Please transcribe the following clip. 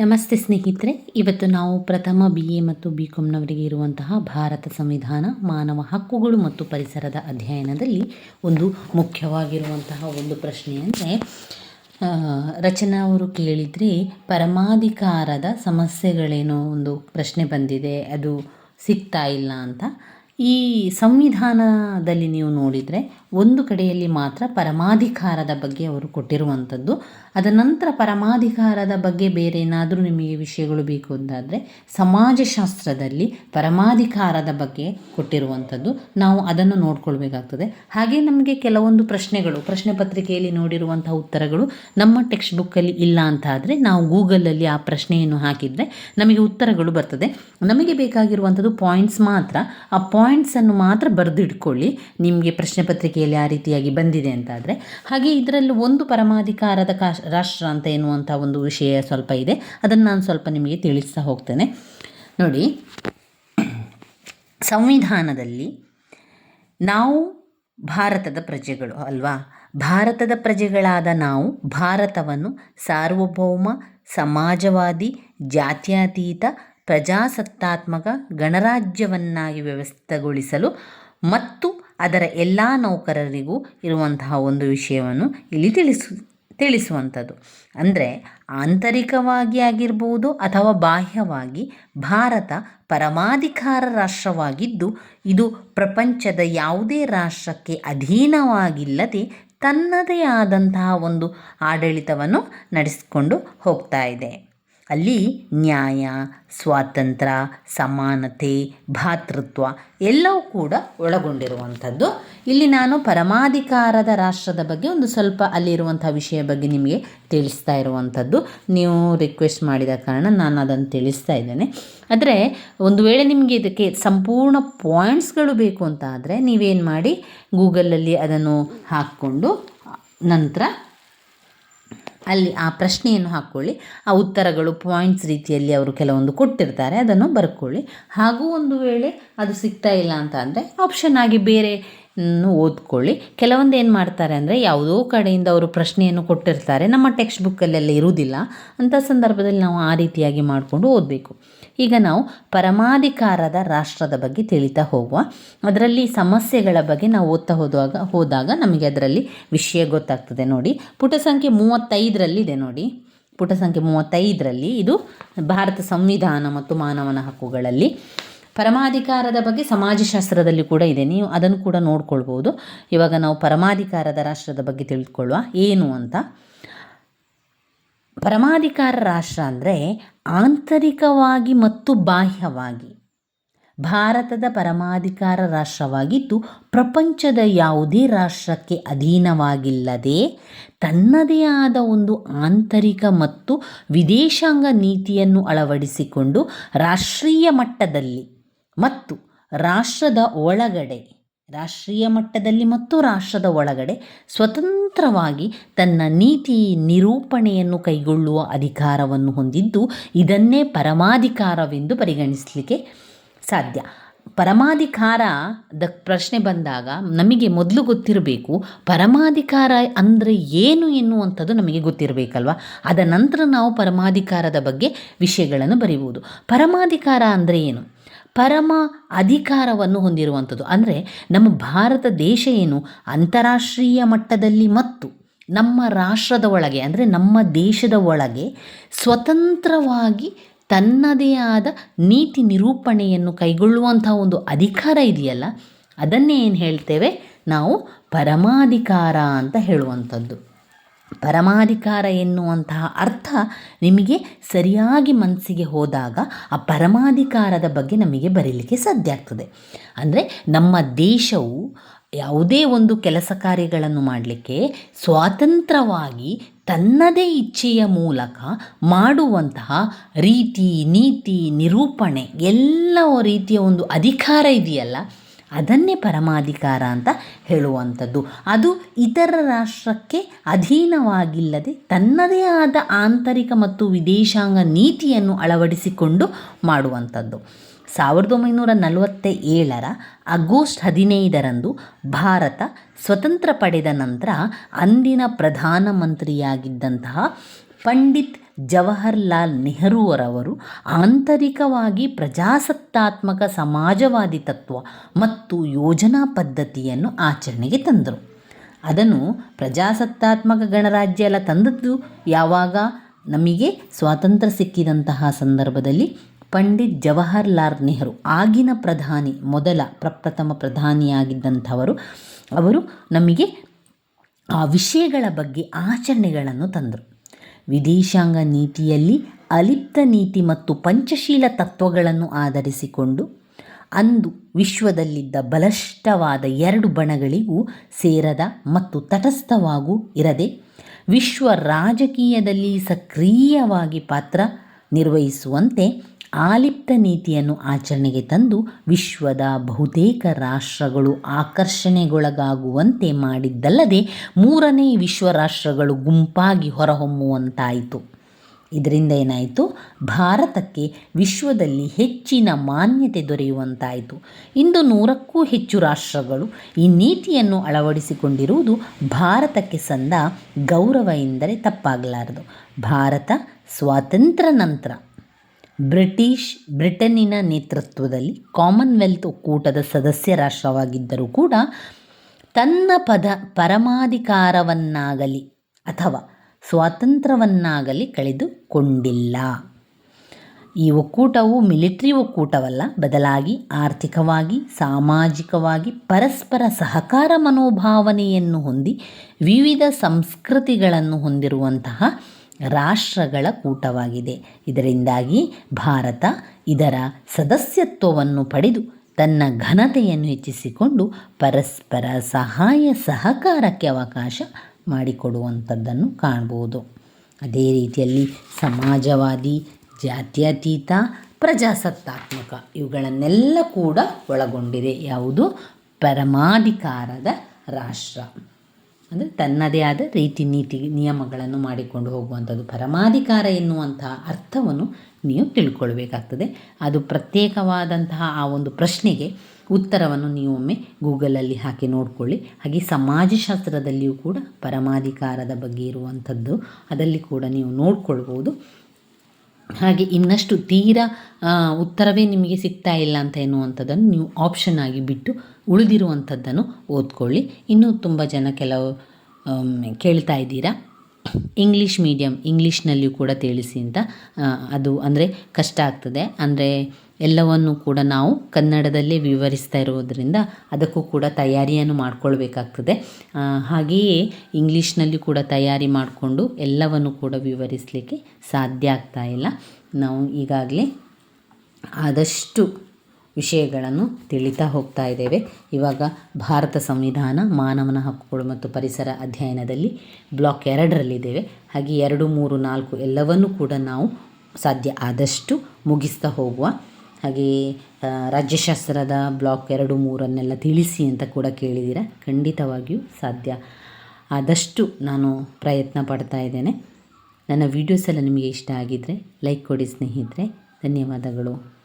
ನಮಸ್ತೆ ಸ್ನೇಹಿತರೆ, ಇವತ್ತು ನಾವು ಪ್ರಥಮ ಬಿ ಎ ಮತ್ತು ಬಿ ಕಾಮ್ನವರಿಗೆ ಇರುವಂತಹ ಭಾರತ ಸಂವಿಧಾನ, ಮಾನವ ಹಕ್ಕುಗಳು ಮತ್ತು ಪರಿಸರದ ಅಧ್ಯಯನದಲ್ಲಿ ಒಂದು ಮುಖ್ಯವಾಗಿರುವಂತಹ ಒಂದು ಪ್ರಶ್ನೆ ಅಂದರೆ ರಚನಾ ಅವರು ಕೇಳಿದರೆ ಪರಮಾಧಿಕಾರದ ಸಮಸ್ಯೆಗಳೇನೋ ಒಂದು ಪ್ರಶ್ನೆ ಬಂದಿದೆ, ಅದು ಸಿಗ್ತಾ ಇಲ್ಲ ಅಂತ. ಈ ಸಂವಿಧಾನದಲ್ಲಿ ನೀವು ನೋಡಿದರೆ ಒಂದು ಕಡೆಯಲ್ಲಿ ಮಾತ್ರ ಪರಮಾಧಿಕಾರದ ಬಗ್ಗೆ ಅವರು ಕೊಟ್ಟಿರುವಂಥದ್ದು. ಅದ ನಂತರ ಪರಮಾಧಿಕಾರದ ಬಗ್ಗೆ ಬೇರೆ ಏನಾದರೂ ನಿಮಗೆ ವಿಷಯಗಳು ಬೇಕು ಅಂತಾದರೆ ಸಮಾಜಶಾಸ್ತ್ರದಲ್ಲಿ ಪರಮಾಧಿಕಾರದ ಬಗ್ಗೆ ಕೊಟ್ಟಿರುವಂಥದ್ದು. ನಾವು ಅದನ್ನು ನೋಡ್ಕೊಳ್ಬೇಕಾಗ್ತದೆ. ಹಾಗೆ ನಮಗೆ ಕೆಲವೊಂದು ಪ್ರಶ್ನೆಗಳು, ಪ್ರಶ್ನೆ ಪತ್ರಿಕೆಯಲ್ಲಿ ನೋಡಿರುವಂಥ ಉತ್ತರಗಳು ನಮ್ಮ ಟೆಕ್ಸ್ಟ್ ಬುಕ್ಕಲ್ಲಿ ಇಲ್ಲ ಅಂತ ಆದರೆ ನಾವು ಗೂಗಲಲ್ಲಿ ಆ ಪ್ರಶ್ನೆಯನ್ನು ಹಾಕಿದರೆ ನಮಗೆ ಉತ್ತರಗಳು ಬರ್ತದೆ. ನಮಗೆ ಬೇಕಾಗಿರುವಂಥದ್ದು ಪಾಯಿಂಟ್ಸ್ ಮಾತ್ರ. ಆ ಪಾಯಿಂಟ್ಸನ್ನು ಮಾತ್ರ ಬರೆದಿಟ್ಕೊಳ್ಳಿ. ನಿಮಗೆ ಪ್ರಶ್ನೆ ಪತ್ರಿಕೆಯಲ್ಲಿ ಆ ರೀತಿಯಾಗಿ ಬಂದಿದೆ ಅಂತಾದರೆ, ಹಾಗೆ ಇದರಲ್ಲಿ ಒಂದು ಪರಮಾಧಿಕಾರದ ಕಾ ರಾಷ್ಟ್ರ ಅಂತ ಎನ್ನುವಂಥ ಒಂದು ವಿಷಯ ಸ್ವಲ್ಪ ಇದೆ. ಅದನ್ನು ನಾನು ಸ್ವಲ್ಪ ನಿಮಗೆ ತಿಳಿಸ್ತಾ ಹೋಗ್ತೇನೆ. ನೋಡಿ, ಸಂವಿಧಾನದಲ್ಲಿ ನಾವು ಭಾರತದ ಪ್ರಜೆಗಳು ಅಲ್ವಾ? ಭಾರತದ ಪ್ರಜೆಗಳಾದ ನಾವು ಭಾರತವನ್ನು ಸಾರ್ವಭೌಮ, ಸಮಾಜವಾದಿ, ಜಾತ್ಯತೀತ, ಪ್ರಜಾಸತ್ತಾತ್ಮಕ ಗಣರಾಜ್ಯವನ್ನಾಗಿ ವ್ಯವಸ್ಥೆಗೊಳಿಸಲು ಮತ್ತು ಅದರ ಎಲ್ಲ ನೌಕರರಿಗೂ ಇರುವಂತಹ ಒಂದು ವಿಷಯವನ್ನು ಇಲ್ಲಿ ತಿಳಿಸು, ತಿಳಿಸುವಂಥದ್ದು. ಅಂದರೆ ಆಂತರಿಕವಾಗಿ ಆಗಿರ್ಬೋದು ಅಥವಾ ಬಾಹ್ಯವಾಗಿ ಭಾರತ ಪರಮಾಧಿಕಾರ ರಾಷ್ಟ್ರವಾಗಿದ್ದು, ಇದು ಪ್ರಪಂಚದ ಯಾವುದೇ ರಾಷ್ಟ್ರಕ್ಕೆ ಅಧೀನವಾಗಿಲ್ಲದೆ ತನ್ನದೇ ಆದಂತಹ ಒಂದು ಆಡಳಿತವನ್ನು ನಡೆಸಿಕೊಂಡು ಹೋಗ್ತಾ ಇದೆ. ಅಲ್ಲಿ ನ್ಯಾಯ ಸ್ವಾತಂತ್ರ್ಯ ಸಮಾನತೆ ಭಾತೃತ್ವ ಎಲ್ಲವೂ ಕೂಡ ಒಳಗೊಂಡಿರುವಂಥದ್ದು. ಇಲ್ಲಿ ನಾನು ಪರಮಾಧಿಕಾರದ ರಾಷ್ಟ್ರದ ಬಗ್ಗೆ ಒಂದು ಸ್ವಲ್ಪ ಅಲ್ಲಿರುವಂಥ ವಿಷಯ ಬಗ್ಗೆ ನಿಮಗೆ ತಿಳಿಸ್ತಾ ಇರುವಂಥದ್ದು. ನೀವು ರಿಕ್ವೆಸ್ಟ್ ಮಾಡಿದ ಕಾರಣ ನಾನು ಅದನ್ನು ತಿಳಿಸ್ತಾ ಇದ್ದೇನೆ. ಆದರೆ ಒಂದು ವೇಳೆ ನಿಮಗೆ ಇದಕ್ಕೆ ಸಂಪೂರ್ಣ ಪಾಯಿಂಟ್ಸ್ಗಳು ಬೇಕು ಅಂತ ಆದರೆ ನೀವೇನು ಮಾಡಿ ಗೂಗಲಲ್ಲಿ ಅದನ್ನು ಹಾಕ್ಕೊಂಡು ನಂತರ ಅಲ್ಲಿ ಆ ಪ್ರಶ್ನೆಯನ್ನು ಹಾಕ್ಕೊಳ್ಳಿ ಆ ಉತ್ತರಗಳು ಪಾಯಿಂಟ್ಸ್ ರೀತಿಯಲ್ಲಿ ಅವರು ಕೆಲವೊಂದು ಕೊಟ್ಟಿರ್ತಾರೆ, ಅದನ್ನು ಬರ್ಕೊಳ್ಳಿ. ಹಾಗೂ ಒಂದು ವೇಳೆ ಅದು ಸಿಗ್ತಾ ಇಲ್ಲ ಅಂತ ಅಂದರೆ ಆಪ್ಷನ್ ಆಗಿ ಬೇರೆ ಓದ್ಕೊಳ್ಳಿ. ಕೆಲವೊಂದು ಏನು ಮಾಡ್ತಾರೆ ಅಂದರೆ ಯಾವುದೋ ಕಡೆಯಿಂದ ಅವರು ಪ್ರಶ್ನೆಯನ್ನು ಕೊಟ್ಟಿರ್ತಾರೆ, ನಮ್ಮ ಟೆಕ್ಸ್ಟ್ ಬುಕ್ಕಲ್ಲೆಲ್ಲ ಇರುವುದಿಲ್ಲ. ಅಂಥ ಸಂದರ್ಭದಲ್ಲಿ ನಾವು ಆ ರೀತಿಯಾಗಿ ಮಾಡಿಕೊಂಡು ಓದಬೇಕು. ಈಗ ನಾವು ಪರಮಾಧಿಕಾರದ ರಾಷ್ಟ್ರದ ಬಗ್ಗೆ ತಿಳಿತಾ ಹೋಗುವ. ಅದರಲ್ಲಿ ಸಮಸ್ಯೆಗಳ ಬಗ್ಗೆ ನಾವು ಓದ್ತಾ ಹೋದಾಗ ಹೋದಾಗ ನಮಗೆ ಅದರಲ್ಲಿ ವಿಷಯ ಗೊತ್ತಾಗ್ತದೆ ನೋಡಿ. ಪುಟ ಸಂಖ್ಯೆ ಮೂವತ್ತೈದರಲ್ಲಿದೆ ನೋಡಿ. ಪುಟ ಸಂಖ್ಯೆ ಮೂವತ್ತೈದರಲ್ಲಿ ಇದು ಭಾರತ ಸಂವಿಧಾನ ಮತ್ತು ಮಾನವನ ಹಕ್ಕುಗಳಲ್ಲಿ. ಪರಮಾಧಿಕಾರದ ಬಗ್ಗೆ ಸಮಾಜಶಾಸ್ತ್ರದಲ್ಲಿ ಕೂಡ ಇದೆ. ನೀವು ಅದನ್ನು ಕೂಡ ನೋಡ್ಕೊಳ್ಬೋದು. ಇವಾಗ ನಾವು ಪರಮಾಧಿಕಾರದ ರಾಷ್ಟ್ರದ ಬಗ್ಗೆ ತಿಳ್ಕೊಳ್ಳುವ. ಏನು ಅಂತ? ಪರಮಾಧಿಕಾರ ರಾಷ್ಟ್ರ ಅಂದರೆ ಆಂತರಿಕವಾಗಿ ಮತ್ತು ಬಾಹ್ಯವಾಗಿ. ಭಾರತದ ಪರಮಾಧಿಕಾರ ರಾಷ್ಟ್ರವಾಗಿದ್ದು, ಪ್ರಪಂಚದ ಯಾವುದೇ ರಾಷ್ಟ್ರಕ್ಕೆ ಅಧೀನವಾಗಿಲ್ಲದೆ ತನ್ನದೇ ಆದ ಒಂದು ಆಂತರಿಕ ಮತ್ತು ವಿದೇಶಾಂಗ ನೀತಿಯನ್ನು ಅಳವಡಿಸಿಕೊಂಡು ರಾಷ್ಟ್ರೀಯ ಮಟ್ಟದಲ್ಲಿ ಮತ್ತು ರಾಷ್ಟ್ರದ ಒಳಗಡೆ ರಾಷ್ಟ್ರೀಯ ಮಟ್ಟದಲ್ಲಿ ಮತ್ತು ರಾಷ್ಟ್ರದ ಒಳಗಡೆ ಸ್ವತಂತ್ರವಾಗಿ ತನ್ನ ನೀತಿ ನಿರೂಪಣೆಯನ್ನು ಕೈಗೊಳ್ಳುವ ಅಧಿಕಾರವನ್ನು ಹೊಂದಿದ್ದು ಇದನ್ನೇ ಪರಮಾಧಿಕಾರವೆಂದು ಪರಿಗಣಿಸಲಿಕ್ಕೆ ಸಾಧ್ಯ. ಪರಮಾಧಿಕಾರದ ಪ್ರಶ್ನೆ ಬಂದಾಗ ನಮಗೆ ಮೊದಲು ಗೊತ್ತಿರಬೇಕು, ಪರಮಾಧಿಕಾರ ಅಂದರೆ ಏನು ಎನ್ನುವಂಥದ್ದು ನಮಗೆ ಗೊತ್ತಿರಬೇಕಲ್ವ? ಅದ ನಂತರ ನಾವು ಪರಮಾಧಿಕಾರದ ಬಗ್ಗೆ ವಿಷಯಗಳನ್ನು ಬರೀಬೋದು. ಪರಮಾಧಿಕಾರ ಅಂದರೆ ಏನು? ಪರಮ ಅಧಿಕಾರವನ್ನು ಹೊಂದಿರುವಂಥದ್ದು. ಅಂದರೆ ನಮ್ಮ ಭಾರತ ದೇಶ ಏನು? ಅಂತಾರಾಷ್ಟ್ರೀಯ ಮಟ್ಟದಲ್ಲಿ ಮತ್ತು ನಮ್ಮ ರಾಷ್ಟ್ರದ ಒಳಗೆ, ಅಂದರೆ ನಮ್ಮ ದೇಶದ ಒಳಗೆ ಸ್ವತಂತ್ರವಾಗಿ ತನ್ನದೇ ಆದ ನೀತಿ ನಿರೂಪಣೆಯನ್ನು ಕೈಗೊಳ್ಳುವಂಥ ಒಂದು ಅಧಿಕಾರ ಇದೆಯಲ್ಲ, ಅದನ್ನೇ ಏನು ಹೇಳ್ತೇವೆ? ನಾವು ಪರಮಾಧಿಕಾರ ಅಂತ ಹೇಳುವಂಥದ್ದು. ಪರಮಾಧಿಕಾರ ಎನ್ನುವಂತಹ ಅರ್ಥ ನಿಮಗೆ ಸರಿಯಾಗಿ ಮನಸ್ಸಿಗೆ ಹೋದಾಗ ಆ ಪರಮಾಧಿಕಾರದ ಬಗ್ಗೆ ನಮಗೆ ಬರೀಲಿಕ್ಕೆ ಸಾಧ್ಯ ಆಗ್ತದೆ. ಅಂದರೆ ನಮ್ಮ ದೇಶವು ಯಾವುದೇ ಒಂದು ಕೆಲಸ ಕಾರ್ಯಗಳನ್ನು ಮಾಡಲಿಕ್ಕೆ ಸ್ವಾತಂತ್ರ್ಯವಾಗಿ ತನ್ನದೇ ಇಚ್ಛೆಯ ಮೂಲಕ ಮಾಡುವಂತಹ ರೀತಿ, ನೀತಿ, ನಿರೂಪಣೆ, ಎಲ್ಲ ರೀತಿಯ ಒಂದು ಅಧಿಕಾರ ಇದೆಯಲ್ಲ ಅದನ್ನೇ ಪರಮಾಧಿಕಾರ ಅಂತ ಹೇಳುವಂಥದ್ದು. ಅದು ಇತರ ರಾಷ್ಟ್ರಕ್ಕೆ ಅಧೀನವಾಗಿಲ್ಲದೆ ತನ್ನದೇ ಆದ ಆಂತರಿಕ ಮತ್ತು ವಿದೇಶಾಂಗ ನೀತಿಯನ್ನು ಅಳವಡಿಸಿಕೊಂಡು ಮಾಡುವಂಥದ್ದು. ಸಾವಿರದ ಒಂಬೈನೂರ ನಲವತ್ತ ಏಳರ ಆಗಸ್ಟ್ ಹದಿನೈದರಂದು ಭಾರತ ಸ್ವತಂತ್ರ ಪಡೆದ ನಂತರ ಅಂದಿನ ಪ್ರಧಾನಮಂತ್ರಿಯಾಗಿದ್ದಂತಹ ಪಂಡಿತ್ ಜವಾಹರ್ಲಾಲ್ ನೆಹರೂರವರು ಆಂತರಿಕವಾಗಿ ಪ್ರಜಾಸತ್ತಾತ್ಮಕ ಸಮಾಜವಾದಿ ತತ್ವ ಮತ್ತು ಯೋಜನಾ ಪದ್ಧತಿಯನ್ನು ಆಚರಣೆಗೆ ತಂದರು. ಅದನ್ನು ಪ್ರಜಾಸತ್ತಾತ್ಮಕ ಗಣರಾಜ್ಯ ಎಲ್ಲ ತಂದದ್ದು. ಯಾವಾಗ? ನಮಗೆ ಸ್ವಾತಂತ್ರ್ಯ ಸಿಕ್ಕಿದಂತಹ ಸಂದರ್ಭದಲ್ಲಿ ಪಂಡಿತ್ ಜವಾಹರ್ಲಾಲ್ ನೆಹರು ಆಗಿನ ಪ್ರಧಾನಿ, ಮೊದಲ ಪ್ರಪ್ರಥಮ ಪ್ರಧಾನಿಯಾಗಿದ್ದಂಥವರು. ಅವರು ನಮಗೆ ಆ ವಿಷಯಗಳ ಬಗ್ಗೆ ಆಚರಣೆಗಳನ್ನು ತಂದರು. ವಿದೇಶಾಂಗ ನೀತಿಯಲ್ಲಿ ಅಲಿಪ್ತ ನೀತಿ ಮತ್ತು ಪಂಚಶೀಲ ತತ್ವಗಳನ್ನು ಆಧರಿಸಿಕೊಂಡು ಅಂದು ವಿಶ್ವದಲ್ಲಿದ್ದ ಬಲಿಷ್ಠವಾದ ಎರಡು ಬಣಗಳಿಗೂ ಸೇರದ ಮತ್ತು ತಟಸ್ಥವಾಗೂ ಇರದೆ ವಿಶ್ವ ರಾಜಕೀಯದಲ್ಲಿ ಸಕ್ರಿಯವಾಗಿ ಪಾತ್ರ ನಿರ್ವಹಿಸುವಂತೆ ಆಲಿಪ್ತ ನೀತಿಯನ್ನು ಆಚರಣೆಗೆ ತಂದು ವಿಶ್ವದ ಬಹುತೇಕ ರಾಷ್ಟ್ರಗಳು ಆಕರ್ಷಣೆಗೊಳಗಾಗುವಂತೆ ಮಾಡಿದ್ದಲ್ಲದೆ ಮೂರನೇ ವಿಶ್ವ ರಾಷ್ಟ್ರಗಳು ಗುಂಪಾಗಿ ಹೊರಹೊಮ್ಮುವಂತಾಯಿತು. ಇದರಿಂದ ಏನಾಯಿತು? ಭಾರತಕ್ಕೆ ವಿಶ್ವದಲ್ಲಿ ಹೆಚ್ಚಿನ ಮಾನ್ಯತೆ ದೊರೆಯುವಂತಾಯಿತು. ಇಂದು ನೂರಕ್ಕೂ ಹೆಚ್ಚು ರಾಷ್ಟ್ರಗಳು ಈ ನೀತಿಯನ್ನು ಅಳವಡಿಸಿಕೊಂಡಿರುವುದು ಭಾರತಕ್ಕೆ ಸಂದ ಗೌರವ ಎಂದರೆ ತಪ್ಪಾಗಲಾರದು. ಭಾರತ ಸ್ವಾತಂತ್ರ್ಯ ನಂತರ ಬ್ರಿಟಿಷ್ ಬ್ರಿಟನ್ನಿನ ನೇತೃತ್ವದಲ್ಲಿ ಕಾಮನ್ವೆಲ್ತ್ ಒಕ್ಕೂಟದ ಸದಸ್ಯ ರಾಷ್ಟ್ರವಾಗಿದ್ದರೂ ಕೂಡ ತನ್ನ ಪದ ಪರಮಾಧಿಕಾರವನ್ನಾಗಲಿ ಅಥವಾ ಸ್ವಾತಂತ್ರ್ಯವನ್ನಾಗಲಿ ಕಳೆದುಕೊಂಡಿಲ್ಲ. ಈ ಒಕ್ಕೂಟವು ಮಿಲಿಟರಿ ಒಕ್ಕೂಟವಲ್ಲ, ಬದಲಾಗಿ ಆರ್ಥಿಕವಾಗಿ, ಸಾಮಾಜಿಕವಾಗಿ ಪರಸ್ಪರ ಸಹಕಾರ ಮನೋಭಾವನೆಯನ್ನು ಹೊಂದಿ ವಿವಿಧ ಸಂಸ್ಕೃತಿಗಳನ್ನು ಹೊಂದಿರುವಂತಹ ರಾಷ್ಟ್ರಗಳ ಕೂಟವಾಗಿದೆ. ಇದರಿಂದಾಗಿ ಭಾರತ ಇದರ ಸದಸ್ಯತ್ವವನ್ನು ಪಡೆದು ತನ್ನ ಘನತೆಯನ್ನು ಹೆಚ್ಚಿಸಿಕೊಂಡು ಪರಸ್ಪರ ಸಹಾಯ ಸಹಕಾರಕ್ಕೆ ಅವಕಾಶ ಮಾಡಿಕೊಡುವಂಥದ್ದನ್ನು ಕಾಣ್ಬೋದು. ಅದೇ ರೀತಿಯಲ್ಲಿ ಸಮಾಜವಾದಿ, ಜಾತ್ಯತೀತ, ಪ್ರಜಾಸತ್ತಾತ್ಮಕ ಇವುಗಳನ್ನೆಲ್ಲ ಕೂಡ ಒಳಗೊಂಡಿದೆ. ಯಾವುದು? ಪರಮಾಧಿಕಾರದ ರಾಷ್ಟ್ರ. ಅಂದರೆ ತನ್ನದೇ ಆದ ರೀತಿ ನೀತಿ ನಿಯಮಗಳನ್ನು ಮಾಡಿಕೊಂಡು ಹೋಗುವಂಥದ್ದು. ಪರಮಾಧಿಕಾರ ಎನ್ನುವಂತಹ ಅರ್ಥವನ್ನು ನೀವು ತಿಳ್ಕೊಳ್ಬೇಕಾಗ್ತದೆ. ಅದು ಪ್ರತ್ಯೇಕವಾದಂತಹ ಆ ಒಂದು ಪ್ರಶ್ನೆಗೆ ಉತ್ತರವನ್ನು ನೀವು ಒಮ್ಮೆ ಗೂಗಲಲ್ಲಿ ಹಾಕಿ ನೋಡಿಕೊಳ್ಳಿ. ಹಾಗೆ ಸಮಾಜಶಾಸ್ತ್ರದಲ್ಲಿಯೂ ಕೂಡ ಪರಮಾಧಿಕಾರದ ಬಗ್ಗೆ ಇರುವಂಥದ್ದು, ಅದರಲ್ಲಿ ಕೂಡ ನೀವು ನೋಡ್ಕೊಳ್ಬೋದು. ಹಾಗೆ ಇನ್ನಷ್ಟು ತೀರಾ ಉತ್ತರವೇ ನಿಮಗೆ ಸಿಗ್ತಾ ಇಲ್ಲ ಅಂತ ಎನ್ನುವಂಥದ್ದನ್ನು ನೀವು ಆಪ್ಷನ್ ಆಗಿ ಬಿಟ್ಟು ಉಳಿದಿರುವಂಥದ್ದನ್ನು ಓದ್ಕೊಳ್ಳಿ. ಇನ್ನೂ ತುಂಬ ಜನ ಕೆಲವು ಕೇಳ್ತಾ ಇದ್ದೀರಾ? ಇಂಗ್ಲೀಷ್ ಮೀಡಿಯಮ್ ಇಂಗ್ಲೀಷ್ನಲ್ಲಿಯೂ ಕೂಡ ತಿಳಿಸಿ ಅಂತ ಅದು ಅಂದರೆ ಕಷ್ಟ ಆಗ್ತದೆ. ಅಂದರೆ ಎಲ್ಲವನ್ನು ಕೂಡ ನಾವು ಕನ್ನಡದಲ್ಲೇ ವಿವರಿಸ್ತಾ ಇರೋದರಿಂದ ಅದಕ್ಕೂ ಕೂಡ ತಯಾರಿಯನ್ನು ಮಾಡಿಕೊಳ್ಬೇಕಾಗ್ತದೆ. ಹಾಗೆಯೇ ಇಂಗ್ಲೀಷ್ನಲ್ಲಿ ಕೂಡ ತಯಾರಿ ಮಾಡಿಕೊಂಡು ಎಲ್ಲವನ್ನು ಕೂಡ ವಿವರಿಸಲಿಕ್ಕೆ ಸಾಧ್ಯ ಆಗ್ತಾ ಇಲ್ಲ. ನಾವು ಈಗಾಗಲೇ ಆದಷ್ಟು ವಿಷಯಗಳನ್ನು ತಿಳಿತಾ ಹೋಗ್ತಾ ಇದ್ದೇವೆ. ಇವಾಗ ಭಾರತ ಸಂವಿಧಾನ, ಮಾನವನ ಹಕ್ಕುಗಳು ಮತ್ತು ಪರಿಸರ ಅಧ್ಯಯನದಲ್ಲಿ ಬ್ಲಾಕ್ ಎರಡರಲ್ಲಿದ್ದೇವೆ. ಹಾಗೆ ಎರಡು, ಮೂರು, ನಾಲ್ಕು ಎಲ್ಲವನ್ನೂ ಕೂಡ ನಾವು ಸಾಧ್ಯ ಆದಷ್ಟು ಮುಗಿಸ್ತಾ ಹೋಗುವ ಹಾಗೆಯೇ ರಾಜ್ಯಶಾಸ್ತ್ರದ ಬ್ಲಾಕ್ ಎರಡು ಮೂರನ್ನೆಲ್ಲ ತಿಳಿಸಿ ಅಂತ ಕೂಡ ಕೇಳಿದ್ದೀರ ಖಂಡಿತವಾಗಿಯೂ ಸಾಧ್ಯ. ಆದಷ್ಟು ನಾನು ಪ್ರಯತ್ನ ಪಡ್ತಾ ಇದ್ದೇನೆ. ನನ್ನ ವೀಡಿಯೋಸ್ ಎಲ್ಲ ನಿಮಗೆ ಇಷ್ಟ ಆಗಿದ್ದರೆ ಲೈಕ್ ಕೊಡಿ ಸ್ನೇಹಿತರೆ. ಧನ್ಯವಾದಗಳು.